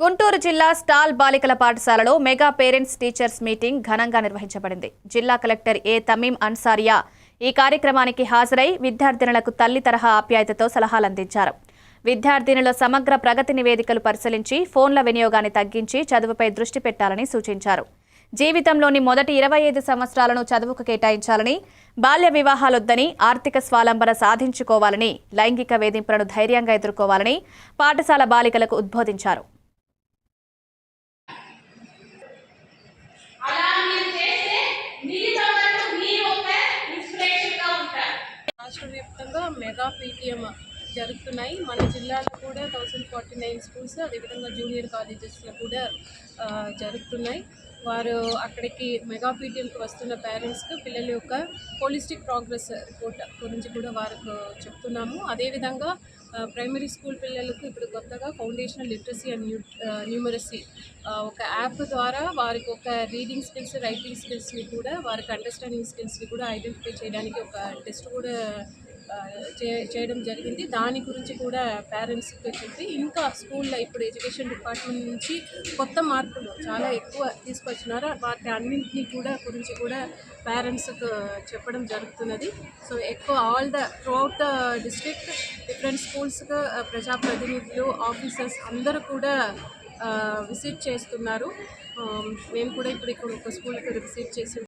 గుంటూరు జిల్లా స్టాల్ బాలికల పాఠశాలలో మెగా పేరెంట్స్ టీచర్స్ మీటింగ్ ఘనంగా నిర్వహించబడింది. జిల్లా కలెక్టర్ ఏ తమీం అన్సారియా ఈ కార్యక్రమానికి హాజరై విద్యార్థినులకు తల్లి తరహా ఆప్యాయతతో సలహాలు అందించారు విద్యార్థినుల సమగ్ర ప్రగతి నివేదికలు పరిశీలించి ఫోన్ల వినియోగాన్ని తగ్గించి చదువుపై దృష్టి పెట్టాలని సూచించారు. జీవితంలోని మొదటి ఇరవై ఐదు సంవత్సరాలను చదువుకు కేటాయించాలని బాల్య వివాహాలొద్దని ఆర్థిక స్వాలంబన సాధించుకోవాలని లైంగిక వేధింపులను ధైర్యంగా ఎదుర్కోవాలని పాఠశాల బాలికలకు ఉద్బోధించారు. రాష్ట్ర వ్యాప్తంగా మెగా పీటీఎం జరుగుతున్నాయి. మన జిల్లాలో కూడా థౌసండ్ ఫార్టీ నైన్ స్కూల్స్ అదేవిధంగా జూనియర్ కాలేజెస్లో కూడా జరుగుతున్నాయి. వారు అక్కడికి మెగా పీటీఎంకి వస్తున్న పేరెంట్స్కి పిల్లల యొక్క హోలిస్టిక్ ప్రోగ్రెస్ రిపోర్ట్ గురించి కూడా వారికి చెప్తున్నాము. అదేవిధంగా ప్రైమరీ స్కూల్ పిల్లలకు ఇప్పుడు కొత్తగా foundational literacy and new numeracy ఒక యాప్ ద్వారా వారికి ఒక రీడింగ్ స్కిల్స్ రైటింగ్ స్కిల్స్ని కూడా వారికి అండర్స్టాండింగ్ స్కిల్స్ని కూడా ఐడెంటిఫై చేయడానికి ఒక టెస్ట్ కూడా చేయడం జరిగింది. దాని గురించి కూడా పేరెంట్స్కి చెప్పి ఇంకా స్కూల్లో ఇప్పుడు ఎడ్యుకేషన్ డిపార్ట్మెంట్ నుంచి కొత్త మార్పులు చాలా ఎక్కువ తీసుకొచ్చినారు. వాటి అన్నింటినీ కూడా గురించి కూడా పేరెంట్స్కి చెప్పడం జరుగుతున్నది. సో ఎక్కువ all the throughout the district different స్కూల్స్కి ప్రజాప్రతినిధులు ఆఫీసర్స్ అందరూ కూడా విజిట్ చేస్తున్నారు. మేము కూడా ఇప్పుడు ఇక్కడ ఒక స్కూల్కి విజిట్ చేసి